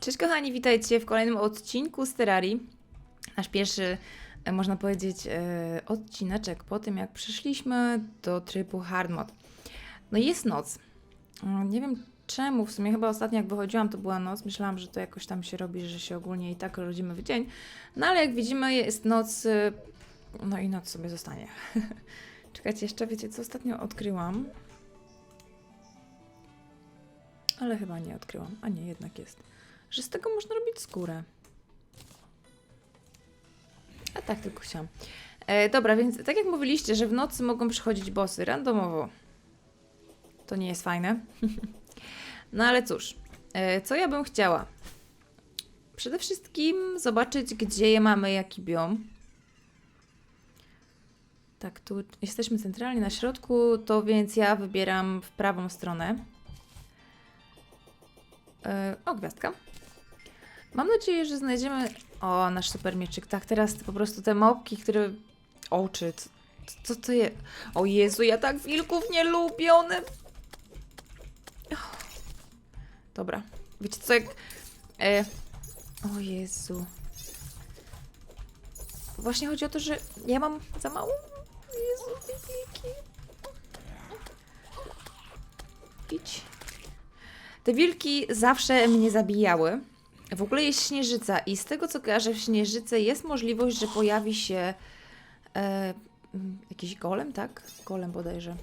Cześć kochani, witajcie w kolejnym odcinku z Terrarii. Nasz pierwszy, e, można powiedzieć, e, odcineczek po tym, jak przeszliśmy do trybu hard mode. No jest noc. Mm, Nie wiem czemu, w sumie chyba ostatnio jak wychodziłam to była noc. Myślałam, że to jakoś tam się robi, że się ogólnie i tak rodzimy w dzień. No ale jak widzimy jest noc, y, no i noc sobie zostanie. Czekajcie, jeszcze wiecie co ostatnio odkryłam? Ale chyba nie odkryłam. A nie, jednak jest. Że z tego można robić skórę. A tak tylko chciałam. E, dobra, więc tak jak mówiliście, że w nocy mogą przychodzić bossy randomowo. To nie jest fajne. no ale cóż, e, co ja bym chciała? Przede wszystkim zobaczyć, gdzie je mamy, jaki biom. Tak, tu jesteśmy centralnie na środku, to więc ja wybieram w prawą stronę. E, o, gwiazdka. Mam nadzieję, że znajdziemy. O, nasz super mieczyk. Tak, teraz po prostu te mopki, które. Oczy. Co, to jest? O Jezu, ja tak wilków nie lubię. One. Och. Dobra. Wiecie co, jak. E... O Jezu. Właśnie chodzi o to, że ja mam za mało. Jezu, wilki. Idź. Te wilki zawsze mnie zabijały. W ogóle jest śnieżyca i z tego co kojarzę w śnieżyce jest możliwość, że pojawi się e, jakiś golem, tak? Golem bodajże.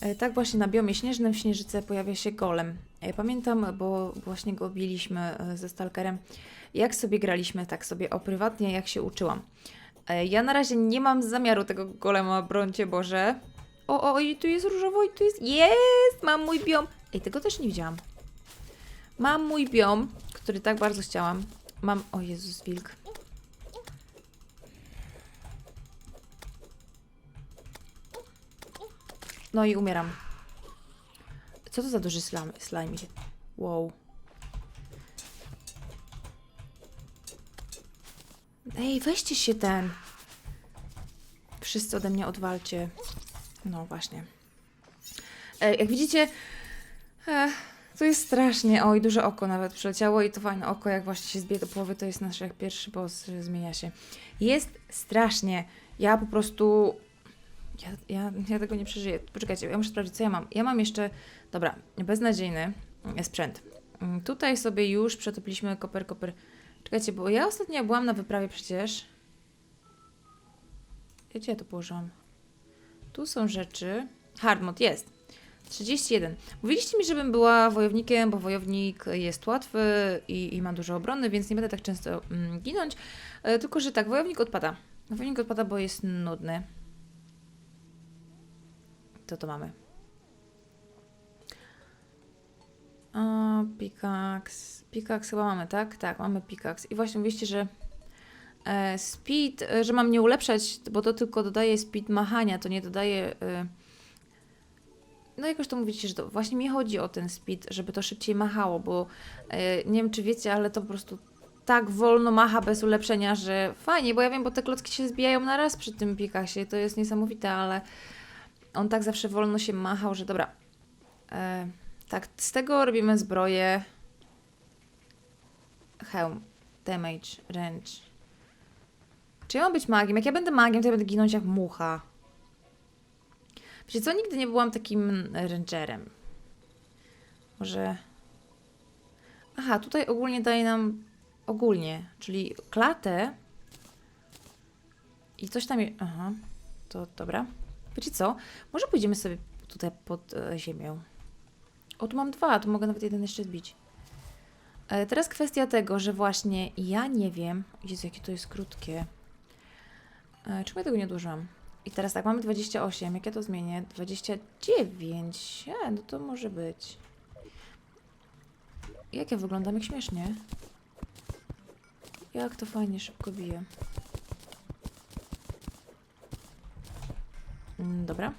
E, tak właśnie na biomie śnieżnym w śnieżyce pojawia się golem. E, pamiętam, bo właśnie go biliśmy e, ze Stalkerem. Jak sobie graliśmy, tak sobie o prywatnie, jak się uczyłam. E, ja na razie nie mam zamiaru tego golema, brońcie Boże. O, o, i tu jest różowo, i tu jest... Jest! Mam mój biom. Ej, tego też nie widziałam. Mam mój biom, który tak bardzo chciałam. Mam... O Jezus, wilk. No i umieram. Co to za duży slime? slime? Wow. Ej, weźcie się ten. Wszyscy ode mnie odwalcie. No właśnie. E, jak widzicie, e, to jest strasznie. Oj, duże oko nawet przyleciało i to fajne oko, jak właśnie się zbije do połowy, to jest nasz jak pierwszy boss, zmienia się. Jest strasznie. Ja po prostu. Ja, ja, ja tego nie przeżyję. Poczekajcie, ja muszę sprawdzić, co ja mam. Ja mam jeszcze. Dobra, beznadziejny sprzęt. Mm, Tutaj sobie już przetopliśmy koper, koper. Czekajcie, bo ja ostatnio byłam na wyprawie przecież. Gdzie ja to położyłam? Tu są rzeczy. Hardmod jest. 31. Mówiliście mi, żebym była wojownikiem, bo wojownik jest łatwy i, i ma dużo obrony, więc nie będę tak często mm, ginąć. E, tylko, że tak, wojownik odpada. Wojownik odpada, bo jest nudny. Co to mamy? A, pickaxe. Pickaxe chyba mamy, tak? Tak, mamy pickaxe. I właśnie mówiliście, że e, speed, e, że mam nie ulepszać, bo to tylko dodaje speed machania, to nie dodaje... E, no jakoś to mówicie, że to właśnie mi chodzi o ten speed, żeby to szybciej machało, bo e, nie wiem czy wiecie, ale to po prostu tak wolno macha bez ulepszenia, że fajnie, bo ja wiem, bo te klocki się zbijają na raz przy tym pikasie, to jest niesamowite, ale on tak zawsze wolno się machał, że dobra. E, tak, z tego robimy zbroję. Hełm, damage, wrench. Czy ja mam być magiem? Jak ja będę magiem, to ja będę ginąć jak mucha. Wiecie co, nigdy nie byłam takim rangerem. Może... Aha, tutaj ogólnie daje nam... Ogólnie, czyli klatę i coś tam... Aha, to dobra. Wiecie co, może pójdziemy sobie tutaj pod e, ziemię. O, tu mam dwa, tu mogę nawet jeden jeszcze zbić. E, teraz kwestia tego, że właśnie ja nie wiem... Jezu, jakie to jest krótkie. E, czemu ja tego nie odłożyłam? I teraz tak, mamy 28. Jak ja to zmienię? 29. E, no to może być. Jak ja wyglądam? Jak śmiesznie. Jak to fajnie szybko bije. Mm, dobra.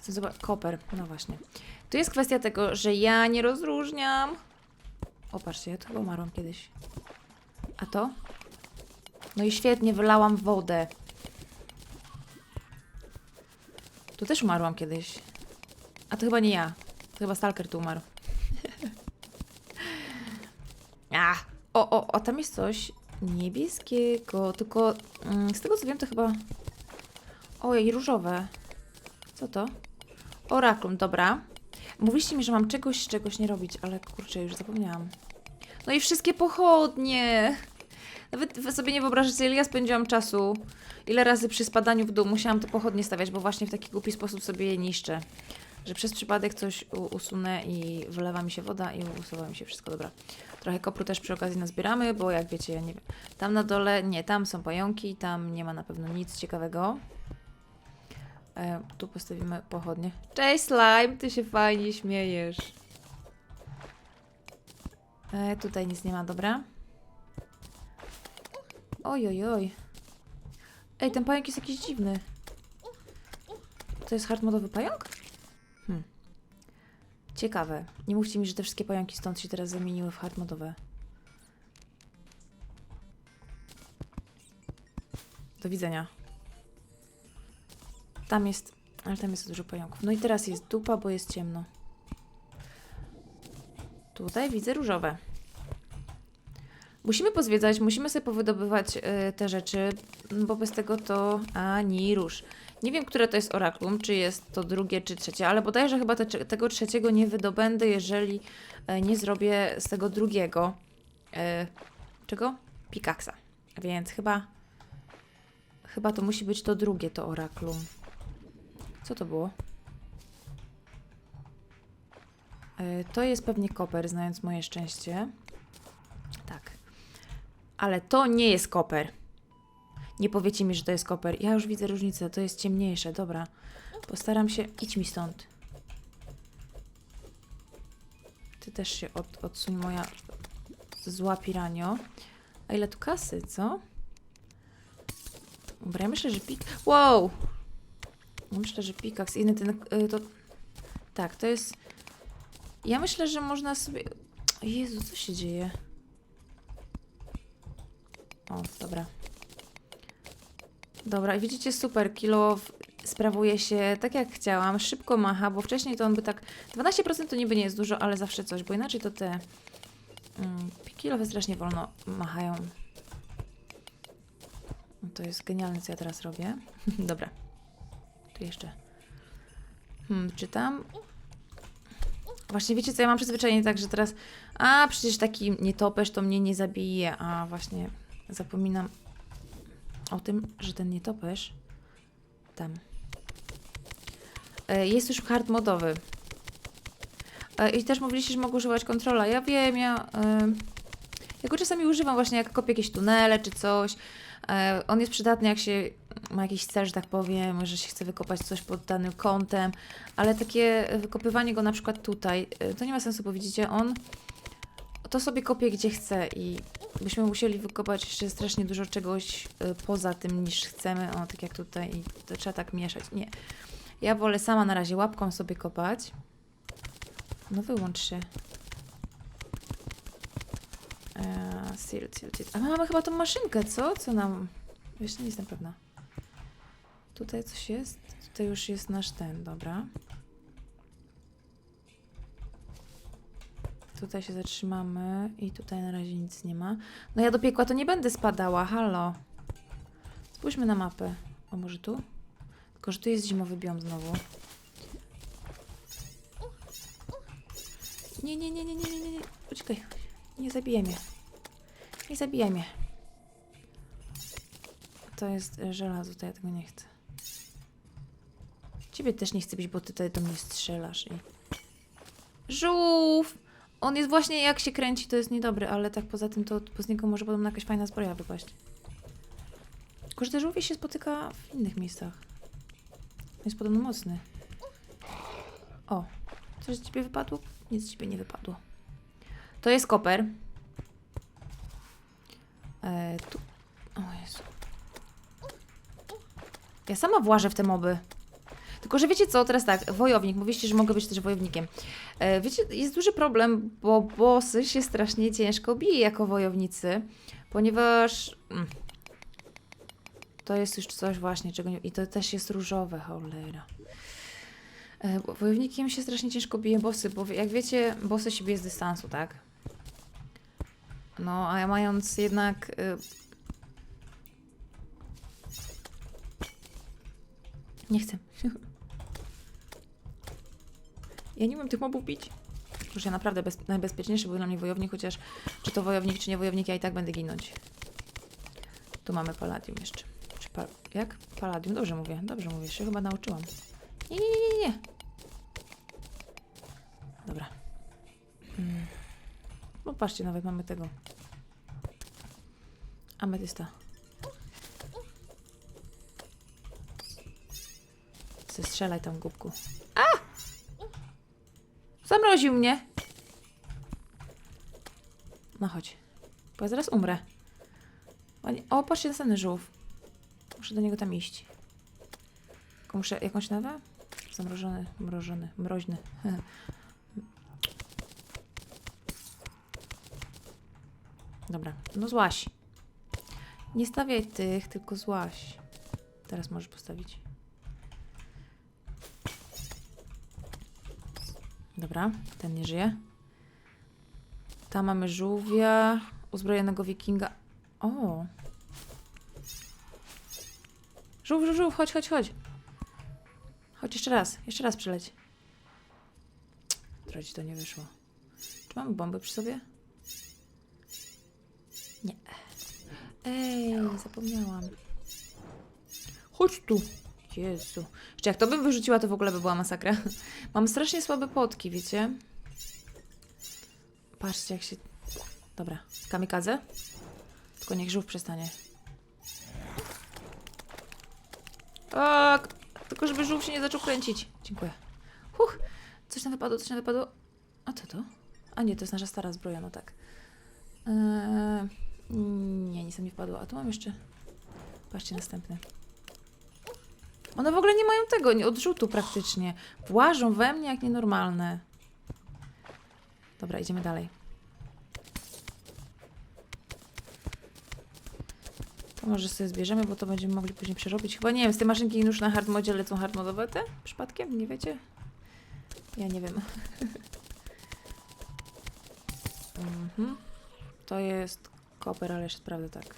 Chcę zobaczyć. Koper. No właśnie. Tu jest kwestia tego, że ja nie rozróżniam. O, patrzcie, ja to chyba umarłam kiedyś. A to? No i świetnie, wylałam wodę. Tu też umarłam kiedyś. A to chyba nie ja. To chyba Stalker tu umarł. A, o, o, a tam jest coś niebieskiego, tylko mm, z tego co wiem to chyba... Ojej, różowe. Co to? Oraklum, dobra. Mówiliście mi, że mam czegoś, czegoś nie robić, ale kurczę, już zapomniałam. No i wszystkie pochodnie! Nawet sobie nie wyobrażacie, ile ja spędziłam czasu, ile razy przy spadaniu w dół musiałam te pochodnie stawiać, bo właśnie w taki głupi sposób sobie je niszczę. Że przez przypadek coś usunę i wylewa mi się woda i usuwa mi się wszystko. Dobra. Trochę kopru też przy okazji nazbieramy, bo jak wiecie, ja nie wiem. Tam na dole, nie, tam są pająki, tam nie ma na pewno nic ciekawego. E, tu postawimy pochodnie. Cześć slime, ty się fajnie śmiejesz. E, tutaj nic nie ma, dobra. Oj, oj, oj. Ej, ten pająk jest jakiś dziwny. To jest hardmodowy pająk? Hmm. Ciekawe. Nie mówcie mi, że te wszystkie pająki stąd się teraz zamieniły w hardmodowe. Do widzenia. Tam jest... Ale tam jest dużo pająków. No i teraz jest dupa, bo jest ciemno. Tutaj widzę różowe. Musimy pozwiedzać, musimy sobie powydobywać y, te rzeczy, bo bez tego to ani rusz. Nie wiem, które to jest oraklum, czy jest to drugie, czy trzecie, ale bodajże chyba te, tego trzeciego nie wydobędę, jeżeli e, nie zrobię z tego drugiego. E, czego? Pikaksa. Więc chyba. Chyba to musi być to drugie, to oraklum. Co to było? E, to jest pewnie koper, znając moje szczęście. Ale to nie jest koper. Nie powiecie mi, że to jest koper. Ja już widzę różnicę, to jest ciemniejsze. Dobra. Postaram się. Idź mi stąd. Ty też się od, odsuń, moja zła piranio. A ile tu kasy, co? Dobra, ja myślę, że pik... Wow! Myślę, że pikaks inny ten... y, To... Tak, to jest... Ja myślę, że można sobie... Jezu, co się dzieje? O, dobra. Dobra, i widzicie, super, kilo sprawuje się tak jak chciałam, szybko macha, bo wcześniej to on by tak... 12% to niby nie jest dużo, ale zawsze coś, bo inaczej to te mm, kilowe strasznie wolno machają. No To jest genialne, co ja teraz robię. Dobra. Tu jeszcze. Hmm, czytam. Właśnie wiecie co, ja mam przyzwyczajenie tak, że teraz a przecież taki nietoperz to mnie nie zabije, a właśnie zapominam o tym, że ten nietoperz tam e, jest już hard modowy. E, I też mówiliście, że mogę używać kontrola. Ja wiem, ja, e, ja go czasami używam właśnie jak kopię jakieś tunele czy coś. On jest przydatny jak się ma jakiś cel, że tak powiem, że się chce wykopać coś pod danym kątem, ale takie wykopywanie go na przykład tutaj, to nie ma sensu, bo widzicie, on to sobie kopie gdzie chce i byśmy musieli wykopać jeszcze strasznie dużo czegoś y, poza tym niż chcemy, o tak jak tutaj to trzeba tak mieszać. Nie. Ja wolę sama na razie łapką sobie kopać. No wyłącz się. Eee, seal, seal, seal. A my mamy chyba tą maszynkę, co? Co nam... Jeszcze nie jestem pewna. Tutaj coś jest? Tutaj już jest nasz ten, dobra. Tutaj się zatrzymamy i tutaj na razie nic nie ma. No ja do piekła to nie będę spadała, halo. Spójrzmy na mapę. O, może tu? Tylko, że tu jest zimowy biom znowu. Nie, nie, nie, nie, nie, nie, nie, nie. Poczekaj. Nie zabijaj mnie. Nie zabijaj mnie. To jest e, żelazo, to ja tego nie chcę. Ciebie też nie chcę bić, bo ty tutaj do mnie strzelasz i... Żółw! On jest właśnie jak się kręci, to jest niedobry, ale tak poza tym to z niego może podobno jakaś fajna zbroja wypaść. Tylko, że te żółwie się spotyka w innych miejscach. Jest podobno mocny. O, coś z ciebie wypadło? Nic z ciebie nie wypadło. To jest koper. E, tu. O Jezu. Ja sama włażę w te moby. Tylko, że wiecie co, teraz tak, wojownik, mówiliście, że mogę być też wojownikiem. E, wiecie, jest duży problem, bo bossy się strasznie ciężko bije jako wojownicy, ponieważ mm, to jest już coś właśnie, czego nie... I to też jest różowe, cholera. E, wojownikiem się strasznie ciężko bije bossy, bo jak wiecie, bossy się bije z dystansu, tak? No, a mając jednak... Y... Nie chcę. ja nie umiem tych mobów bić. Już ja naprawdę bez... najbezpieczniejszy był dla mnie wojownik, chociaż czy to wojownik, czy nie wojownik, ja i tak będę ginąć. Tu mamy Palladium jeszcze. Czy. Jak? Palladium. Dobrze mówię, dobrze mówię. Się chyba nauczyłam. Nie, nie, nie, nie. Dobra. Mm. No patrzcie, nawet mamy tego. Ametysta. Zestrzelaj tam, głupku. A! Zamroził mnie. No chodź. Bo ja zaraz umrę. Ładnie- O, patrzcie, żółw. Muszę do niego tam iść. Tylko muszę, jak on się nazywa? Zamrożony, mrożony, mroźny. Dobra, no złaś. Nie stawiaj tych, tylko złaś. Teraz możesz postawić. Dobra, ten nie żyje. Tam mamy żółwia, uzbrojonego wikinga. O! Żółw, żółw, żółw, chodź, chodź, chodź. Chodź jeszcze raz, jeszcze raz przyleć. Trochę ci to nie wyszło. Czy mamy bomby przy sobie? Nie. Ej, zapomniałam. Chodź tu. Jezu. Jeszcze jak to bym wyrzuciła, to w ogóle by była masakra. Mam strasznie słabe potki, wiecie? Patrzcie, jak się... Dobra, kamikadze. Tylko niech żółw przestanie. O, k- tylko żeby żółw się nie zaczął kręcić. Dziękuję. Huch, coś tam wypadło, coś tam wypadło. A co to? A nie, to jest nasza stara zbroja, no tak. Eee, nie, nic nie wpadło. A tu mam jeszcze... Patrzcie, następny. One w ogóle nie mają tego, nie odrzutu praktycznie. Włażą we mnie jak nienormalne. Dobra, idziemy dalej. To może sobie zbierzemy, bo to będziemy mogli później przerobić. Chyba nie wiem, z tej maszynki już na hardmodzie lecą hardmodowe te? Przypadkiem? Nie wiecie? Ja nie wiem. mhm. To jest koper, ale jeszcze sprawdzę tak.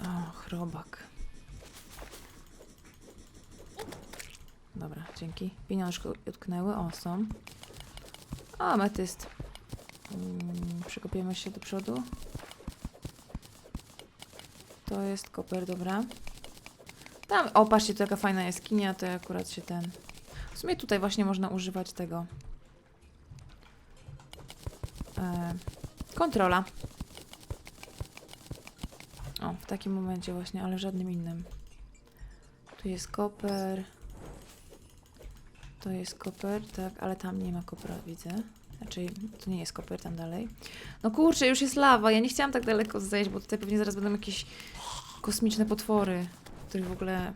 O, chrobak. Dobra, dzięki. Pieniążki utknęły. O, są. O, ametyst. Mm, Przekopiemy się do przodu. To jest koper, dobra. Tam, o, patrzcie, to jaka fajna jaskinia, to akurat się ten... W sumie tutaj właśnie można używać tego. E, kontrola. O, w takim momencie właśnie, ale żadnym innym. Tu jest koper. To jest koper, tak, ale tam nie ma kopera, widzę. Znaczy, to nie jest koper, tam dalej. No kurczę, już jest lawa. Ja nie chciałam tak daleko zejść, bo tutaj pewnie zaraz będą jakieś kosmiczne potwory, których w ogóle...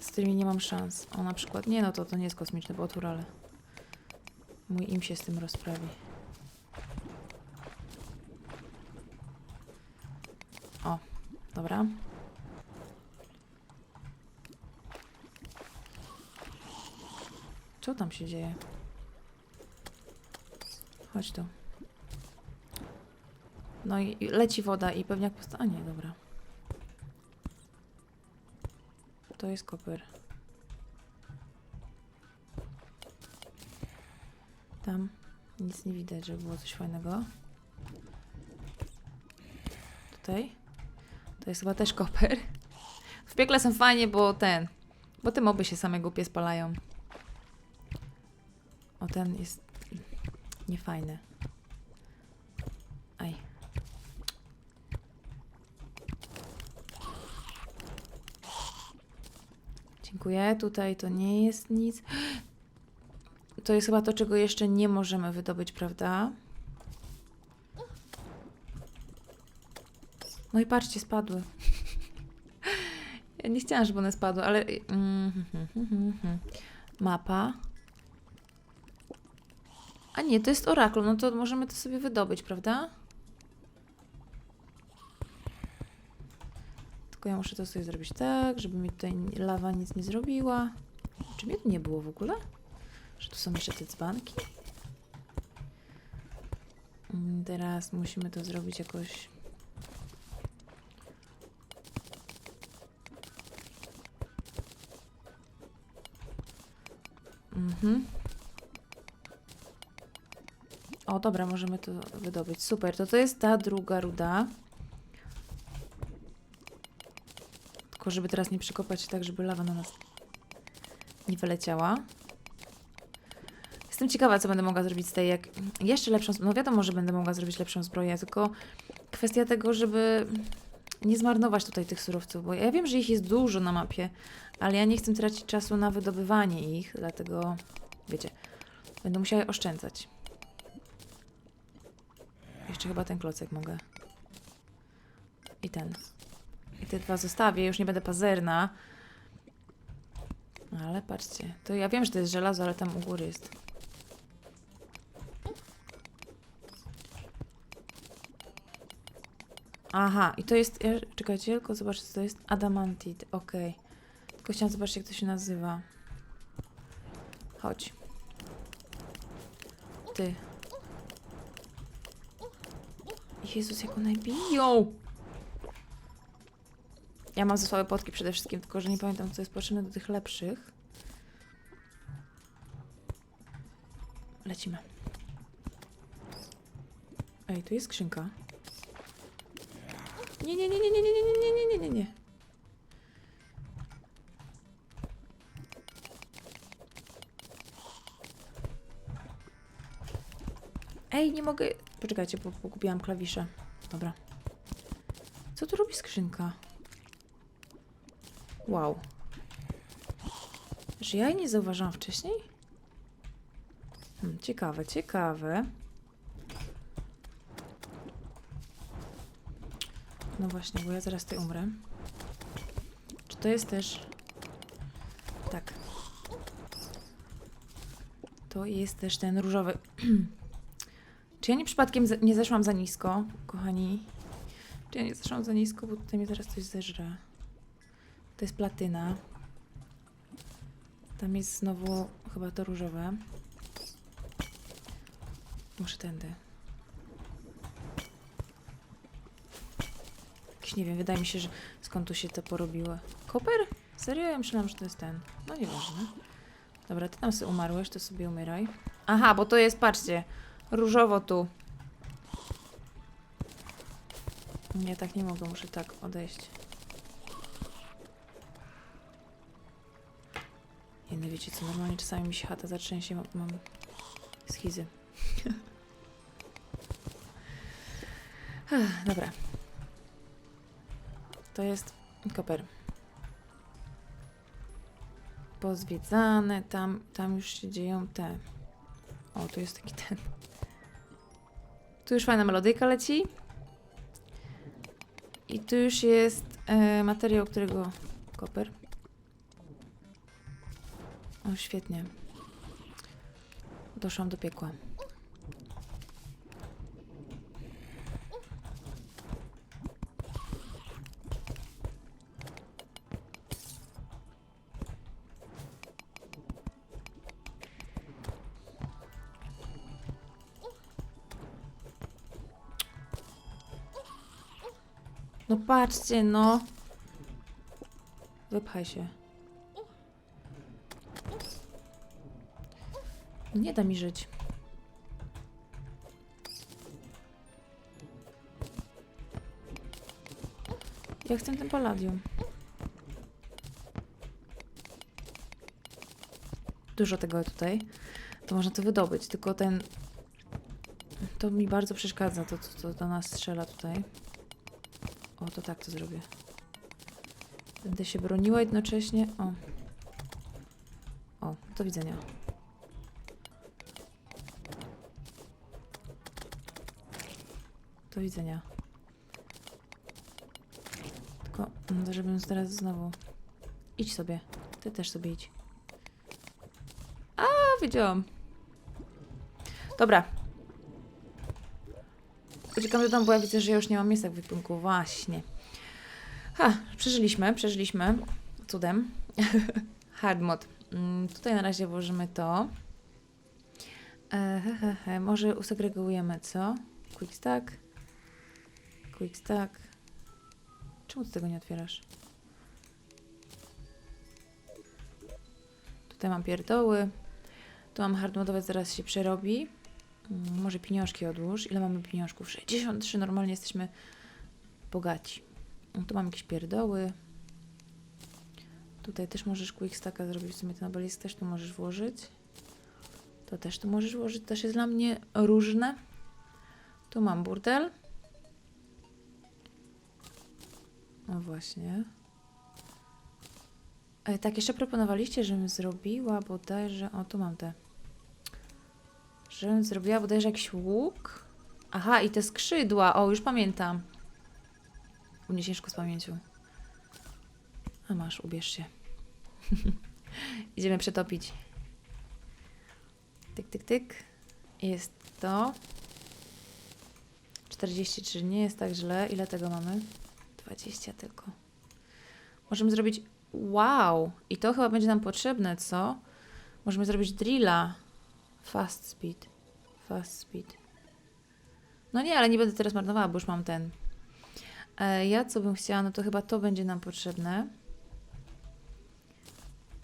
z którymi nie mam szans. O, na przykład, nie no, to, to nie jest kosmiczny potwór, ale mój im się z tym rozprawi. O, dobra. Co tam się dzieje? Chodź tu. No i leci woda i pewnie jak posta... A nie, dobra. To jest koper. Tam nic nie widać, żeby było coś fajnego. Tutaj. To jest chyba też koper. W piekle są fajnie, bo ten... Bo te moby się same głupie spalają. Ten jest niefajny. Aj. Dziękuję. Tutaj to nie jest nic. To jest chyba to, czego jeszcze nie możemy wydobyć, prawda? No i patrzcie, spadły. Ja nie chciałam, żeby one spadły, ale... mm. Mapa. A nie, to jest orakl, no to możemy to sobie wydobyć, prawda? Tylko ja muszę to sobie zrobić tak, żeby mi tutaj lawa nic nie zrobiła. Czy mnie tu nie było w ogóle? Że tu są jeszcze te dzbanki? Teraz musimy to zrobić jakoś. Mhm. O, dobra, możemy to wydobyć. Super, to to jest ta druga ruda. Tylko żeby teraz nie przykopać się tak, żeby lawa na nas nie wyleciała. Jestem ciekawa, co będę mogła zrobić z tej, jak jeszcze lepszą, no wiadomo, że będę mogła zrobić lepszą zbroję, tylko kwestia tego, żeby nie zmarnować tutaj tych surowców, bo ja wiem, że ich jest dużo na mapie, ale ja nie chcę tracić czasu na wydobywanie ich, dlatego, wiecie, będę musiała je oszczędzać. Jeszcze chyba ten klocek mogę. I ten. I te dwa zostawię, już nie będę pazerna. Ale patrzcie, to ja wiem, że to jest żelazo, ale tam u góry jest. Aha, i to jest. Czekajcie, tylko zobaczcie, co to jest. Adamantit, okej. Tylko chciałam zobaczyć, jak to się nazywa. Chodź. Ty. Jezus, jak one biją! Ja mam za słabe potki przede wszystkim, tylko że nie pamiętam, co jest potrzebne do tych lepszych. Lecimy. Ej, tu jest skrzynka. Nie, nie, nie, nie, nie, nie, nie, nie, nie, nie, nie, nie. Ej, nie mogę. Poczekajcie, bo pogubiłam klawisze. Dobra. Co tu robi skrzynka? Wow. Że ja jej nie zauważyłam wcześniej? Hmm, ciekawe, ciekawe. No właśnie, bo ja zaraz tutaj umrę. Czy to jest też... Tak. To jest też ten różowy. Czy ja nie przypadkiem ze- nie zeszłam za nisko, kochani? Czy ja nie zeszłam za nisko, bo tutaj mnie zaraz coś zeżre. To jest platyna. Tam jest znowu chyba to różowe. Muszę tędy. Jakiś, nie wiem, wydaje mi się, że skąd tu się to porobiło. Koper? Serio? Ja myślałam, że to jest ten. No nieważne. Dobra, ty tam sobie umarłeś, to sobie umieraj. Aha, bo to jest, patrzcie, różowo tu. Nie, tak nie mogę, muszę tak odejść. Nie, no wiecie co, normalnie czasami mi się chata zatrzęsie, mam, mam schizy. Dobra. To jest koper. Pozwiedzane, tam, tam już się dzieją te. O, tu jest taki ten. Tu już fajna melodyjka leci. I tu już jest e, materiał, którego. Koper. O, świetnie. Doszłam do piekła. Patrzcie, no. Wypchaj się. Nie da mi żyć. Ja chcę ten palladium. Dużo tego tutaj. To można to wydobyć, tylko ten... To mi bardzo przeszkadza, to, to do nas strzela tutaj. O, to tak to zrobię. Będę się broniła jednocześnie. O. O, do widzenia. Do widzenia. Tylko, no, żebym teraz znowu... Idź sobie. Ty też sobie idź. A, wiedziałam. Dobra. Uciekam do domu, bo ja widzę, że ja już nie mam miejsca w wypunku. Właśnie. Ha, przeżyliśmy, przeżyliśmy. Cudem. Hard mod. Mm, tutaj na razie włożymy to. E, he, he, he. Może usegregujemy, co? quick stack, quick stack. Czemu ty tego nie otwierasz? Tutaj mam pierdoły. Tu mam hardmodowiec, zaraz się przerobi. Może pieniążki odłóż. Ile mamy pieniążków? 63. Normalnie jesteśmy bogaci. No, Tu mam jakieś pierdoły. Tutaj też możesz quick stacka zrobić. W sumie ten obelisk też tu możesz włożyć. To też tu możesz włożyć. To też jest dla mnie różne. Tu mam burdel. No właśnie. E, tak, jeszcze proponowaliście, żebym zrobiła bodajże... O, tu mam te. Żebym zrobiła bodajże jakiś łuk. Aha, i te skrzydła. O, już pamiętam. Uniesiesz z pamięcią. A masz, ubierz się. Idziemy przetopić. Tyk, tyk, tyk. Jest to. 43, nie jest tak źle. Ile tego mamy? 20 tylko. Możemy zrobić. Wow! I to chyba będzie nam potrzebne, co? Możemy zrobić drilla. Fast speed. Fast speed. No nie, ale nie będę teraz marnowała, bo już mam ten. E, ja co bym chciała, no to chyba to będzie nam potrzebne.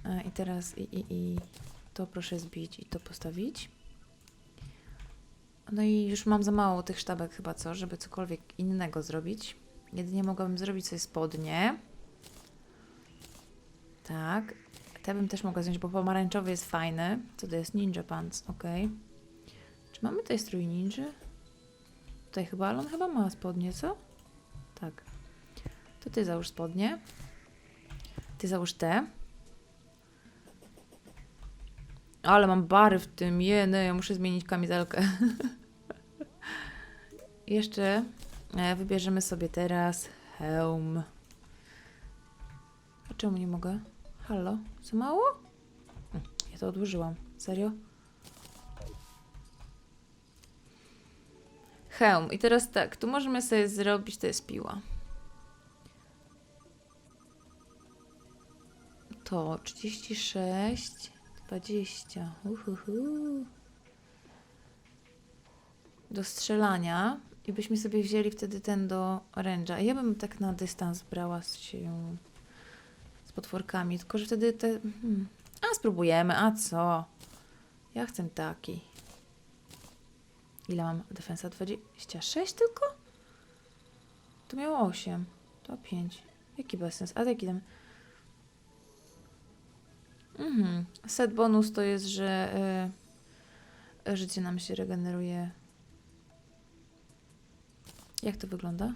E, I teraz i, i, i to proszę zbić i to postawić. No i już mam za mało tych sztabek chyba co, żeby cokolwiek innego zrobić. Jedynie mogłabym zrobić sobie spodnie. Tak. Te bym też mogła wziąć, bo pomarańczowy jest fajny. Co to jest? Ninja Pants, ok. Czy mamy tutaj strój ninja? Tutaj chyba, ale on chyba ma spodnie, co? Tak. To ty załóż spodnie. Ty załóż te. Ale mam bary w tym, jeny, ja muszę zmienić kamizelkę. Jeszcze e, wybierzemy sobie teraz hełm. A czemu nie mogę? Halo? Za mało? Hm, Ja to odłożyłam. Serio? Hełm. I teraz tak, tu możemy sobie zrobić, to jest piła. To 36, 20. Uhuhu. Do strzelania. I byśmy sobie wzięli wtedy ten do oręża. Ja bym tak na dystans brała się z potworkami, tylko że wtedy te... Hmm. A spróbujemy, a co? Ja chcę taki. Ile mam defensa? 26 tylko? To miało 8. To 5. Jaki bezsens? A jaki tam... Mhm. Set bonus to jest, że y, życie nam się regeneruje. Jak to wygląda?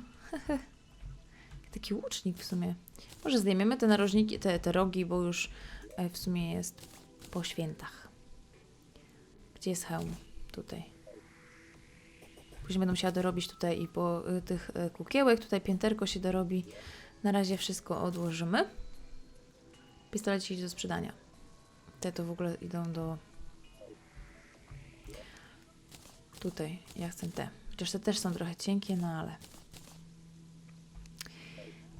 Taki łucznik w sumie. Może zdejmiemy te narożniki, te, te rogi, bo już e, w sumie jest po świętach. Gdzie jest hełm? Tutaj. Później będę musiała dorobić tutaj i po y, tych y, kukiełek. Tutaj pięterko się dorobi. Na razie wszystko odłożymy. Pistolet idzie do sprzedania. Te to w ogóle idą do... Tutaj. Ja chcę te. Chociaż te też są trochę cienkie, no ale...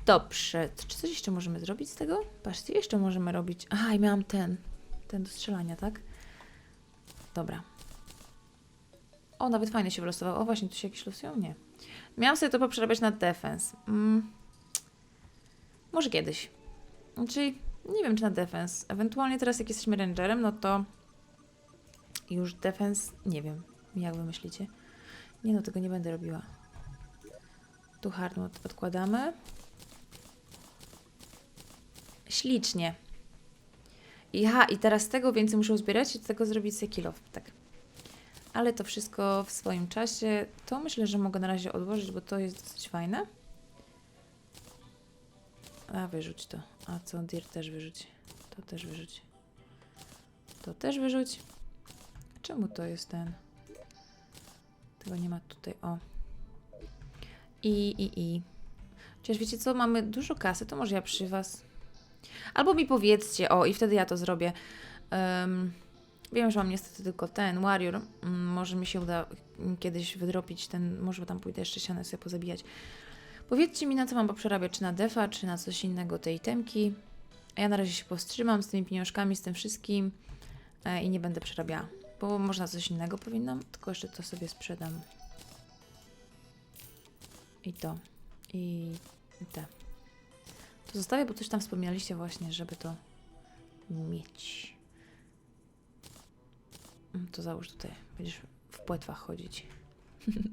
Dobrze. Czy coś jeszcze możemy zrobić z tego? Patrzcie, jeszcze możemy robić... Aha, i miałam ten. Ten do strzelania, tak? Dobra. O, nawet fajnie się wylosowało. O, właśnie, tu się jakieś losują? Nie. Miałam sobie to poprzerabiać na defense. Mm. Może kiedyś. Czyli nie wiem, czy na defense. Ewentualnie teraz, jak jesteśmy rangerem, no to już defense, nie wiem, jak wy myślicie. Nie no, tego nie będę robiła. Tu hard mode odkładamy. Ślicznie. I, aha, i teraz tego więcej muszę uzbierać i tego zrobić sobie kill off, tak. Ale to wszystko w swoim czasie. To myślę, że mogę na razie odłożyć, bo to jest dosyć fajne. A, wyrzuć to. A co, Dir też wyrzuć. To też wyrzuć. To też wyrzuć. Czemu to jest ten? Tego nie ma tutaj. O. I, i, i. Chociaż wiecie co, mamy dużo kasy, to może ja przy was. Albo mi powiedzcie, o, i wtedy ja to zrobię. Em, wiem, że mam niestety tylko ten Warrior. Mm, Może mi się uda kiedyś wydropić ten, może tam pójdę jeszcze ścianę sobie pozabijać. Powiedzcie mi, na co mam poprzerabiać, czy na defa, czy na coś innego tej temki. A ja na razie się powstrzymam z tymi pieniążkami, z tym wszystkim e, i nie będę przerabiała. Bo można coś innego powinnam, tylko jeszcze to sobie sprzedam. I to. I te. To zostawię, bo coś tam wspomnieliście właśnie, żeby to mieć. Mm, To załóż tutaj. Będziesz w płetwach chodzić.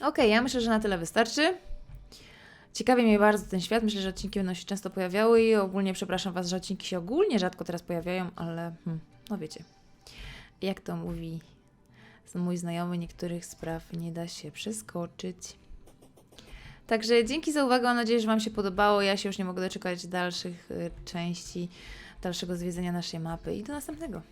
Okej, ja myślę, że na tyle wystarczy. Ciekawi mnie bardzo ten świat. Myślę, że odcinki będą się często pojawiały i ogólnie przepraszam Was, że odcinki się ogólnie rzadko teraz pojawiają, ale hmm, no wiecie. Jak to mówi mój znajomy, niektórych spraw nie da się przeskoczyć. Także dzięki za uwagę. Mam nadzieję, że Wam się podobało. Ja się już nie mogę doczekać dalszych y, części, dalszego zwiedzenia naszej mapy i do następnego.